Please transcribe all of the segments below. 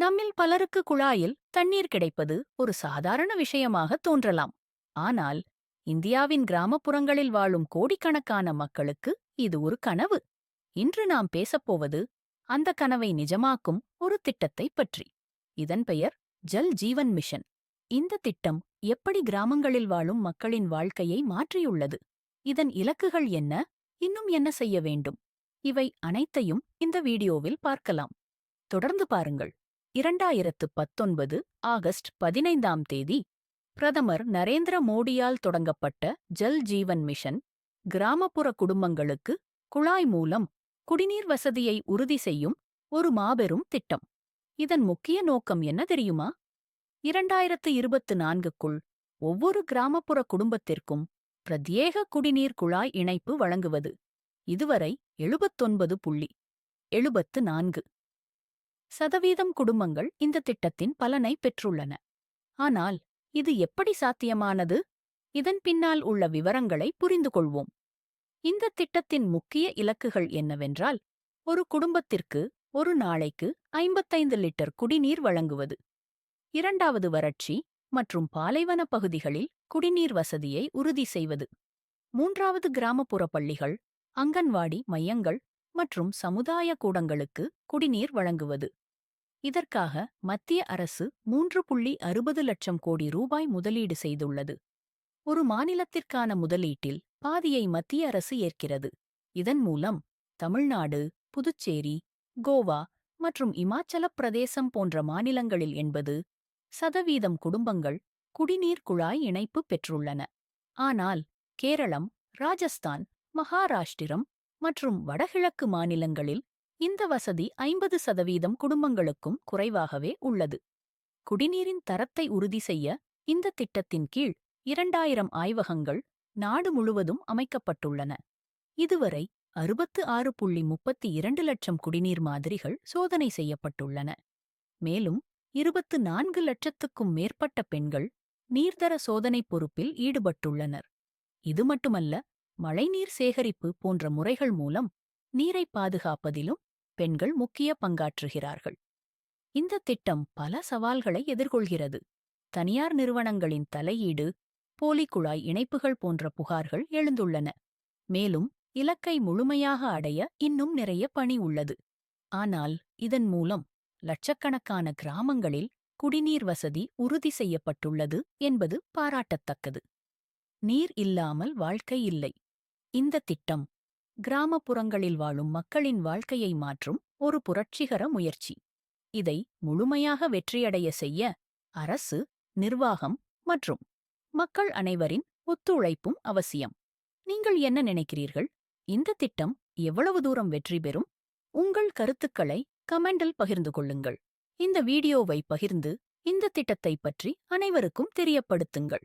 நம்மில் பலருக்கு குழாயில் தண்ணீர் கிடைப்பது ஒரு சாதாரண விஷயமாக தோன்றலாம். ஆனால் இந்தியாவின் கிராமப்புறங்களில் வாழும் கோடிக்கணக்கான மக்களுக்கு இது ஒரு கனவு. இன்று நாம் பேசப்போவது அந்த கனவை நிஜமாக்கும் ஒரு திட்டத்தைப் பற்றி. இதன் பெயர் ஜல் ஜீவன் மிஷன். இந்த திட்டம் எப்படி கிராமங்களில் வாழும் மக்களின் வாழ்க்கையை மாற்றியுள்ளது? இதன் இலக்குகள் என்ன? இன்னும் என்ன செய்ய வேண்டும்? இவை அனைத்தையும் இந்த வீடியோவில் பார்க்கலாம். தொடர்ந்து பாருங்கள். இரண்டாயிரத்து பத்தொன்பது ஆகஸ்ட் பதினைந்தாம் தேதி பிரதமர் நரேந்திர மோடியால் தொடங்கப்பட்ட ஜல் ஜீவன் மிஷன் கிராமப்புற குடும்பங்களுக்கு குழாய் மூலம் குடிநீர் வசதியை உறுதி செய்யும் ஒரு மாபெரும் திட்டம். இதன் முக்கிய நோக்கம் என்ன தெரியுமா? இரண்டாயிரத்து இருபத்து நான்குக்குள் ஒவ்வொரு கிராமப்புற குடும்பத்திற்கும் பிரத்யேக குடிநீர் குழாய் இணைப்பு வழங்குவது. இதுவரை எழுபத்தொன்பது புள்ளி எழுபத்து நான்கு சதவீதம் குடும்பங்கள் இந்த திட்டத்தின் பலனை பெற்றுள்ளன. ஆனால் இது எப்படி சாத்தியமானது? இதன் பின்னால் உள்ள விவரங்களை புரிந்து கொள்வோம் இந்த திட்டத்தின் முக்கிய இலக்குகள் என்னவென்றால் ஒரு குடும்பத்திற்கு ஒரு நாளைக்கு ஐம்பத்தைந்து லிட்டர் குடிநீர் வழங்குவது. இரண்டாவது வறட்சி மற்றும் பாலைவன பகுதிகளில் குடிநீர் வசதியை உறுதி செய்வது. மூன்றாவது கிராமப்புற பள்ளிகள் அங்கன்வாடி மையங்கள் மற்றும் சமுதாய கூடங்களுக்கு குடிநீர் வழங்குவது. இதற்காக மத்திய அரசு மூன்று புள்ளி அறுபது லட்சம் கோடி ரூபாய் முதலீடு செய்துள்ளது. ஒரு மாநிலத்திற்கான முதலீட்டில் பாதியை மத்திய அரசு ஏற்கிறது. இதன் மூலம் தமிழ்நாடு புதுச்சேரி கோவா மற்றும் இமாச்சலப் பிரதேசம் போன்ற மாநிலங்களில் என்பது சதவீதம் குடும்பங்கள் குடிநீர் குழாய் இணைப்பு பெற்றுள்ளன. ஆனால் கேரளம் ராஜஸ்தான் மகாராஷ்டிரம் மற்றும் வடகிழக்கு மாநிலங்களில் இந்த வசதி ஐம்பது சதவீதம் குடும்பங்களுக்கும் குறைவாகவே உள்ளது. குடிநீரின் தரத்தை உறுதி செய்ய இந்த திட்டத்தின் கீழ் இரண்டாயிரம் ஆய்வகங்கள் நாடு முழுவதும் அமைக்கப்பட்டுள்ளன. இதுவரை அறுபத்து ஆறு புள்ளி முப்பத்தி இரண்டு லட்சம் குடிநீர் மாதிரிகள் சோதனை செய்யப்பட்டுள்ளன. மேலும் இருபத்து நான்கு லட்சத்துக்கும் மேற்பட்ட பெண்கள் நீர்தர சோதனை பொறுப்பில் ஈடுபட்டுள்ளனர். இது மட்டுமல்ல மழைநீர் சேகரிப்பு போன்ற முறைகள் மூலம் நீரை பாதுகாப்பதிலும் பெண்கள் முக்கிய பங்காற்றுகிறார்கள். இந்த திட்டம் பல சவால்களை எதிர்கொள்கிறது. தனியார் நிறுவனங்களின் தலையீடு போலி குழாய் இணைப்புகள் போன்ற புகார்கள் எழுந்துள்ளன. மேலும் இலக்கை முழுமையாக அடைய இன்னும் நிறைய பணி உள்ளது. ஆனால் இதன் மூலம் லட்சக்கணக்கான கிராமங்களில் குடிநீர் வசதி உறுதி செய்யப்பட்டுள்ளது என்பது பாராட்டத்தக்கது. நீர் இல்லாமல் வாழ்க்கை இல்லை. இந்த திட்டம் கிராமப்புறங்களில் வாழும் மக்களின் வாழ்க்கையை மாற்றும் ஒரு புரட்சிகர முயற்சி. இதை முழுமையாக வெற்றியடைய செய்ய அரசு நிர்வாகம் மற்றும் மக்கள் அனைவரின் ஒத்துழைப்பும் அவசியம். நீங்கள் என்ன நினைக்கிறீர்கள்? இந்த திட்டம் எவ்வளவு தூரம் வெற்றி பெறும்? உங்கள் கருத்துக்களை கமெண்டில் பகிர்ந்து கொள்ளுங்கள். இந்த வீடியோவை பகிர்ந்து இந்த திட்டத்தை பற்றி அனைவருக்கும் தெரியப்படுத்துங்கள்.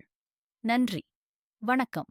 நன்றி. வணக்கம்.